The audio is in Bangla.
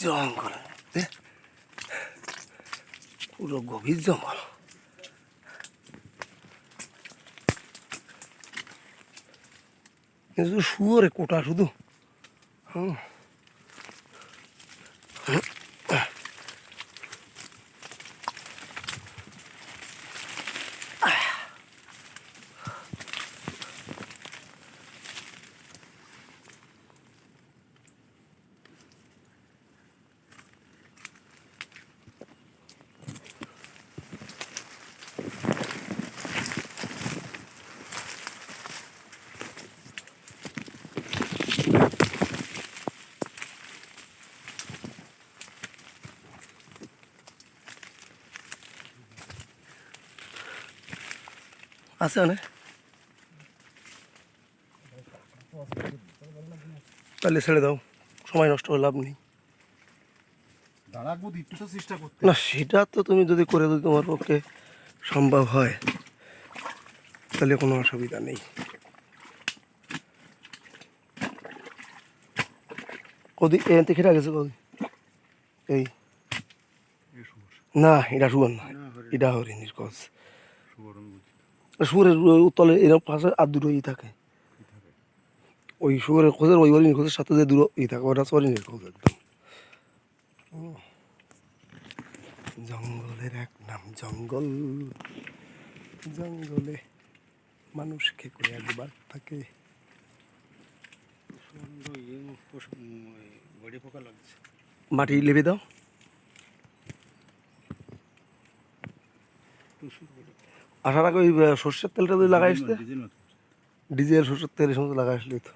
জঙ্গল পুরো গভীর জঙ্গল। কিন্তু শুয়োরে কোটা শুধু। হুম। আছে অনেক। তাহলে ছেড়ে দাও সময় নষ্ট করে লাভ নেই। না সেটা তো তুমি যদি করে যদি তোমার পক্ষে সম্ভব হয়। তাহলে কোনো অসুবিধা নেই। কদি এ থেকে গেছে কদি? এই। না এটা সুগার না এটা হরিণীর কজ সুরের তলে এরকম পাশে আর দুটো ই থাকে। ওই সুগারের খোঁজের ওই হরিণীর খোঁজের সাথে যে দুটো ই থাকে ওটা হচ্ছে হরিণীর খোঁজ একদম। জঙ্গলের এক নাম জঙ্গল। জঙ্গলে মানুষ খেকো একবার থাকে। লাগছে। মাটি লেবে দাও। আসার আগে ওই সর্ষের তেলটা যদি লাগাইস ডিজেল সর্ষের তেল এই সমস্ত লাগাই আসলে তো।